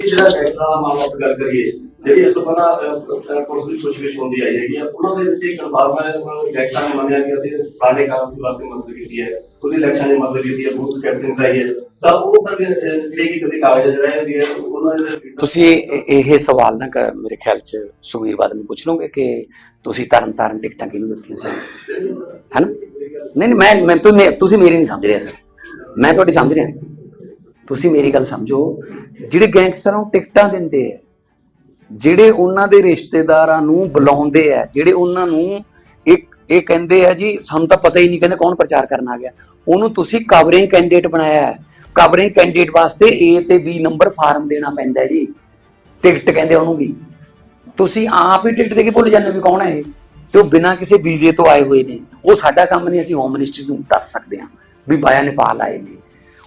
ਜਿਹੜਾ ਟੈਕਸ ਦਾ ਮਾਮਲਾ ਆਪਾਂ ਗੱਲ ਕਰੀਏ ਜਿਹੜੀ ਇਸ ਤੋਂ ਪਹਿਲਾਂ ਅਹ, ਅਹ, ਪੁਲਿਸ ਦੀ ਪੁੱਛਗਿੱਛ ਹੁੰਦੀ ਆਈ ਹੈਗੀ ਆ ਉਹਨਾਂ ਦੇ ਵਿੱਚ ਇੱਕ ਕਨਫਰਮ ਹੈ ਇਲੈਕਸ਼ਨ ਨੇ ਮੰਨਿਆ ਕਿ ਅਸੀਂ ਪੁਰਾਣੇ ਕਾਰਨ ਦੀ ਵਾਸਤੇ ਮਦਦ ਕੀਤੀ ਹੈ ਉਹਦੀ ਇਲੈਕਸ਼ਨ ਨੇ ਮਦਦ ਕੀਤੀ ਹੈ ਬੂਥ ਕੈਪਟਨ ਕਰਾਈ ਹੈ ਤਾਂ ਉਹ ਕਰਕੇ ਅਹ, ਜਿਹੜੇ ਕਿ ਕਦੇ ਕਾਗਜ਼ ਜਿਹੜੇ ਹੁੰਦੀ ਹੈ ਉਹਨਾਂ ਦੇ ਤੁਸੀਂ ਇਹ- ਸਵਾਲ ਨਾ ਕਰ ਮੇਰੇ ਖਿਆਲ ਚ ਸੁਖਬੀਰ ਬਾਦਲ ਨੂੰ ਪੁੱਛ ਲਓਗੇ ਕਿ ਤੁਸੀਂ ਤਰਨ ਤਾਰਨ ਟਿਕਟਾਂ ਕਿਹਨੂੰ ਦਿੱਤੀਆਂ ਸੀ ਹੈਨਾ? ਨਹੀਂ ਨਹੀਂ ਮੈਂ ਮੈਂ ਤੂੰ ਮੇ- ਤੁਸੀਂ ਮੇਰੀ ਨਹੀਂ ਸਮਝ ਰਿਹਾ ਸਰ। ਮੈਂ ਤੁਹਾਡੀ ਸਮਝ ਰਿਹਾ। ਤੁਸੀਂ ਮੇਰੀ ਗੱਲ ਸਮਝੋ, ਜਿਹੜੇ ਗੈਂਗਸਟਰਾਂ ਨੂੰ ਟਿਕਟਾਂ ਦਿੰਦੇ ਆ, ਜਿਹੜੇ ਉਹਨਾਂ ਦੇ ਰਿਸ਼ਤੇਦਾਰਾਂ ਨੂੰ ਬੁਲਾਉਂਦੇ ਆ, ਜਿਹੜੇ ਉਹਨਾਂ ਨੂੰ ਇੱਕ, ਇਹ ਕਹਿੰਦੇ ਆ ਜੀ, ਸਾਨੂੰ ਤਾਂ ਪਤਾ ਹੀ ਨਹੀਂ ਕਹਿੰਦੇ ਕੌਣ ਪ੍ਰਚਾਰ ਕਰਨ ਆ ਗਿਆ। ਉਹਨੂੰ ਤੁਸੀਂ ਕਵਰਿੰਗ ਕੈਂਡੀਡੇਟ ਬਣਾਇਆ ਹੈ। ਕਵਰਿੰਗ ਕੈਂਡੀਡੇਟ ਵਾਸਤੇ A ਤੇ B ਨੰਬਰ ਫਾਰਮ ਦੇਣਾ ਪੈਂਦਾ ਜੀ। ਟਿਕਟ ਕਹਿੰਦੇ ਉਹਨੂੰ ਵੀ। ਤੁਸੀਂ ਆਪ ਹੀ ਟਿਕਟ ਦੇ ਕੇ ਭੁੱਲ ਜਾਂਦੇ ਹੋ ਵੀ ਕੌਣ ਹੈ ਇਹ। ਤੇ ਉਹ ਬਿਨਾਂ ਕਿਸੇ ਵੀਜ਼ੇ ਤੋਂ ਆਏ ਹੋਏ ਨੇ। ਉਹ ਸਾਡਾ ਕੰਮ ਨਹੀਂ, ਅਸੀਂ ਹੋਮ ਮਿਨਿਸਟਰੀ ਨੂੰ ਦੱਸ ਸਕਦੇ ਹਾਂ ਵੀ ਬਾਇਆ ਨੇਪਾਲ ਆਏ ਨੇ।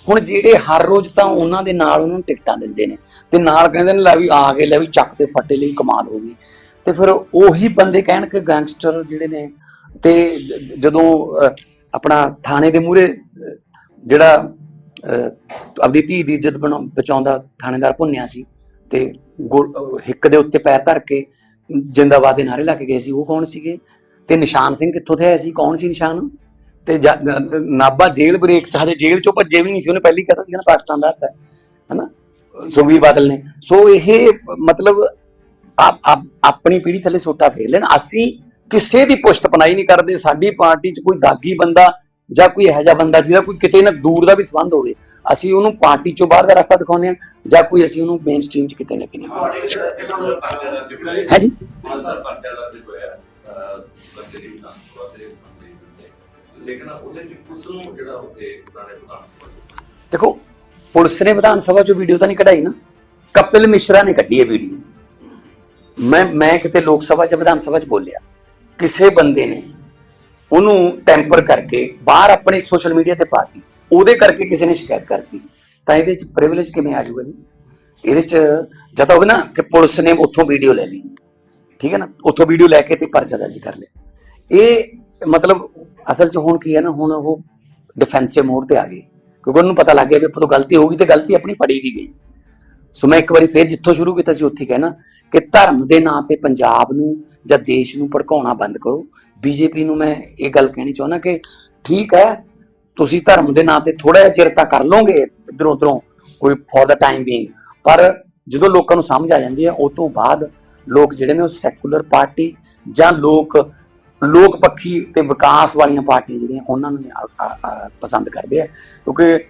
ਹੁਣ ਜਿਹੜੇ ਹਰ ਰੋਜ਼ ਤਾਂ ਉਹਨਾਂ ਦੇ ਨਾਲ ਉਹਨਾਂ ਨੂੰ ਟਿਕਟਾਂ ਦਿੰਦੇ ਨੇ ਤੇ ਨਾਲ ਕਹਿੰਦੇ ਨੇ ਲੈ ਵੀ ਆ ਕੇ ਲੈ ਵੀ ਚੱਕ ਤੇ ਫੱਟੇ ਲਈ ਕਮਾਲ ਹੋ ਗਈ। ਤੇ ਫਿਰ ਉਹੀ ਬੰਦੇ ਕਹਿਣ ਕਿ ਗੈਂਗਸਟਰ ਜਿਹੜੇ ਨੇ ਤੇ ਜਦੋਂ ਆਪਣਾ ਥਾਣੇ ਦੇ ਮੂਹਰੇ ਜਿਹੜਾ ਅਹ, ਆਪਣੀ ਧੀ ਦੀ ਇੱਜ਼ਤ ਬਣਾ- ਬਚਾਉਂਦਾ ਥਾਣੇਦਾਰ ਭੁੰਨਿਆ ਸੀ ਤੇ ਗੋ- ਹਿੱਕ ਦੇ ਉੱਤੇ ਪੈਰ ਧਰ ਕੇ ਜਿੰਦਾਬਾਦ ਦੇ ਨਾਰੇ ਲਾ ਕੇ ਗਏ ਸੀ। ਉਹ ਕੌਣ ਸੀਗੇ? ਤੇ ਨਿਸ਼ਾਨ ਸਿੰਘ ਕਿੱਥੋਂ ਤੇ ਆਇਆ ਸੀ? ਕੌਣ ਸੀ ਨਿਸ਼ਾਨ? ਤੇ ਜਾ- ਜੇਲ੍ਹ ਬ੍ਰੇਕ ਚ, ਹਜੇ ਜੇਲ੍ਹ ਚੋਂ ਭੱਜੇ ਵੀ ਨਹੀਂ ਸੀ, ਉਹਨੇ ਪਹਿਲੀ ਕਹਤਾ ਸੀ ਨਾ, ਪਾਕਿਸਤਾਨ ਦਾ ਹੱਥ ਹੈ, ਹਨਾ? ਸੁਖਬੀਰ ਬਾਦਲ ਨੇ। ਸੋ ਇਹ ਮਤਲਬ ਆਪਣੀ ਪੀੜ੍ਹੀ ਥੱਲੇ ਸੋਟਾ ਫੇਰ ਲੈਣ। ਅਸੀਂ ਕਿਸੇ ਦੀ ਪੁਸ਼ਤ ਪਨਾਈ ਨਹੀਂ ਕਰਦੇ, ਸਾਡੀ ਪਾਰਟੀ 'ਚ ਕੋਈ ਦਾਗੀ ਬੰਦਾ ਜਾਂ ਕੋਈ ਇਹੋ ਜਿਹਾ ਬੰਦਾ ਜਿਹਦਾ ਕੋਈ ਕਿਤੇ ਨਾ ਦੂਰ ਦਾ ਵੀ ਸੰਬੰਧ ਹੋਵੇ, ਅਸੀਂ ਉਹਨੂੰ ਪਾਰਟੀ 'ਚੋਂ ਬਾਹਰ ਦਾ ਰਸਤਾ ਦਿਖਾਉਂਦੇ ਆ ਜਾਂ ਕੋਈ ਅਸੀਂ ਉਹਨੂੰ ਮੇਨ ਸਟ੍ਰੀਮ 'ਚ ਕਿਤੇ ਨਾ ਕਿਤੇ ਹੈ ਲੇਕਿਨ ਉਹਦੇ ਚ ਕੁਝ ਨੂੰ ਜਿਹੜਾ ਉੱਥੇ ਪੁਰਾਣੇ ਵਿਧਾਨ ਸਭਾ ਦੇਖੋ, ਪੁਲਿਸ ਨੇ ਵਿਧਾਨ ਸਭਾ 'ਚੋਂ ਵੀਡੀਓ ਤਾਂ ਨਹੀਂ ਕਢਾਈ ਨਾ। ਕਪਿਲ ਮਿਸ਼ਰਾ ਨੇ ਕੱਢੀ ਹੈ ਵੀਡੀਓ। ਮੈਂ ਮੈਂ ਕਿਤੇ ਲੋਕ ਸਭਾ 'ਚ, ਵਿਧਾਨ ਸਭਾ 'ਚ ਬੋਲਿਆ। ਕਿਸੇ ਬੰਦੇ ਨੇ ਉਹਨੂੰ ਟੈਂਪਰ ਕਰਕੇ ਬਾਹਰ ਆਪਣੇ ਸੋਸ਼ਲ ਮੀਡੀਆ ਤੇ ਪਾਤੀ। ਉਹਦੇ ਕਰਕੇ ਕਿਸੇ ਨੇ ਸ਼ਿਕਾਇਤ ਕਰਤੀ। ਤਾਂ ਇਹਦੇ 'ਚ ਪ੍ਰਿਵਿਲੇਜ ਕਿਵੇਂ ਆ ਜਾਊਗਾ ਜੀ? ਇਹਦੇ 'ਚ ਜਦ ਹੋਵੇ ਨਾ ਕਿ ਪੁਲਿਸ ਨੇ ਉੱਥੋਂ ਵੀਡੀਓ ਲੈ ਲਈ। ਠੀਕ ਹੈ ਨਾ? ਉੱਥੋਂ ਵੀਡੀਓ ਲੈ ਕੇ ਤੇ ਪਰਚਾ ਦਰਜ ਕਰ ਲਿਆ। ਇਹ ਮਤਲਬ ਅਸਲ 'ਚ ਹੁਣ ਕੀ ਹੈ ਨਾ, ਹੁਣ ਉਹ ਡਿਫੈਂਸਿਵ ਮੋਡ ਤੇ ਆ ਗਈ। ਕਿਉਂਕਿ ਉਹਨੂੰ ਪਤਾ ਲੱਗ ਗਿਆ ਵੀ ਆਪਾਂ ਤੋਂ ਗਲਤੀ ਹੋ ਗਈ ਤੇ ਗਲਤੀ ਆਪਣੀ ਫੜੀ ਵੀ ਗਈ। ਸੋ ਮੈਂ ਇੱਕ ਵਾਰੀ ਫੇਰ ਜਿੱਥੋਂ ਸ਼ੁਰੂ ਕੀਤਾ ਸੀ, ਉੱਥੇ ਕਹਿਣਾ ਕਿ ਧਰਮ ਦੇ ਨਾਂ ਤੇ ਪੰਜਾਬ ਨੂੰ ਜਾਂ ਦੇਸ਼ ਨੂੰ ਭੜਕਾਉਣਾ ਬੰਦ ਕਰੋ। ਬੀਜੇਪੀ ਨੂੰ ਮੈਂ ਇਹ ਗੱਲ ਕਹਿਣੀ ਚਾਹੁੰਦਾ ਕਿ ਠੀਕ ਹੈ, ਤੁਸੀਂ ਧਰਮ ਦੇ ਨਾਂ ਤੇ ਥੋੜਾ ਜਿਹਾ ਚਿਰ ਤਾਂ ਕਰ ਲੋਗੇ ਇਧਰੋਂ ਉਧਰੋਂ, ਕੋਈ ਫॉर ਦਾ ਟਾਈਮ ਬੀਇੰਗ ਪਰ ਜਦੋਂ ਲੋਕਾਂ ਨੂੰ ਸਮਝ ਆ ਜਾਂਦੀ ਹੈ, ਉਹ ਤੋਂ ਬਾਅਦ ਲੋਕ ਜਿਹੜੇ ਨੇ ਉਹ ਸੈਕੂਲਰ ਪਾਰਟੀ ਜਾਂ ਲੋਕ ਲੋਕ ਪੱਖੀ ਤੇ ਵਿਕਾਸ ਵਾਲੀਆਂ ਪਾਰਟੀਆਂ ਜਿਹੜੀਆਂ, ਉਹਨਾਂ ਨੂੰ ਪਸੰਦ ਕਰਦੇ ਆ। ਕਿਉਂਕਿ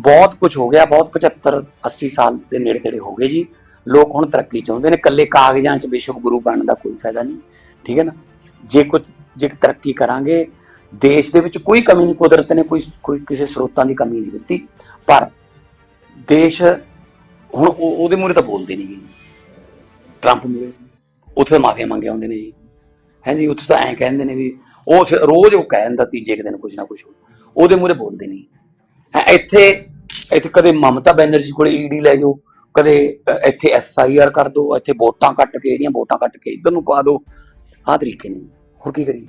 ਬਹੁਤ ਕੁਝ ਹੋ ਗਿਆ, ਬਹੁਤ 75 80 ਸਾਲ ਦੇ ਨੇੜੇ ਤੇੜੇ ਹੋ ਗਏ ਜੀ। ਲੋਕ ਹੁਣ ਤਰੱਕੀ ਚਾਹੁੰਦੇ ਨੇ, ਇਕੱਲੇ ਕਾਗਜ਼ਾਂ 'ਚ ਵਿਸ਼ਵ ਗੁਰੂ ਬਣਨ ਦਾ ਕੋਈ ਫਾਇਦਾ ਨਹੀਂ, ਠੀਕ ਹੈ ਨਾ? ਜੇ ਕੁਝ ਜੇ ਤਰੱਕੀ ਕਰਾਂਗੇ, ਦੇਸ਼ ਦੇ ਵਿੱਚ ਕੋਈ ਕਮੀ ਨਹੀਂ, ਕੁਦਰਤ ਨੇ ਕੋਈ ਕੋਈ ਕਿਸੇ ਸਰੋਤਾਂ ਦੀ ਕਮੀ ਨਹੀਂ ਦਿੱਤੀ। ਪਰ ਦੇਸ਼ ਹੁਣ ਉਹ- ਉਹਦੇ ਮੂਹਰੇ ਤਾਂ ਬੋਲਦੇ ਨਹੀਂ ਜੀ ਟਰੰਪ ਮੂਹਰੇ, ਉੱਥੇ ਤਾਂ ਮਾਫੀਆਂ ਮੰਗੇ ਆਉਂਦੇ ਨੇ ਜੀ। ਹੈ ਉੱਥੇ ਤਾਂ ਐਂ ਕਹਿੰਦੇ ਨੇ ਵੀ ਉਹ ਸ- ਰੋਜ਼ ਉਹ ਕਹਿ ਦਿੰਦਾ ਤੀਜੇ ਕੁ ਦਿਨ ਕੁਝ ਨਾ ਕੁਝ ਉਹਦੇ ਮੂਹਰੇ ਬੋਲਦੇ ਨਹੀਂ। ਹੈਂ, ਇੱਥੇ ਇੱਥੇ ਕਦੇ ਮਮਤਾ ਬੈਨਰਜੀ ਕੋਲੇ ਈਡੀ ਲੈ ਜਾਓ ਕਦੇ ਅ, ਇੱਥੇ ਐਸਆਈਆਰ ਕਰ ਦਿਓ ਇੱਥੇ ਵੋਟਾਂ ਕੱਟ ਕੇ ਇਹਦੀਆਂ ਵੋਟਾਂ ਕੱਟ ਕੇ ਇਧਰ ਨੂੰ ਪਾ ਦਿਓ ਆਹ ਤਰੀਕੇ ਨੇ। ਹੋਰ ਕੀ ਕਰੀਏ?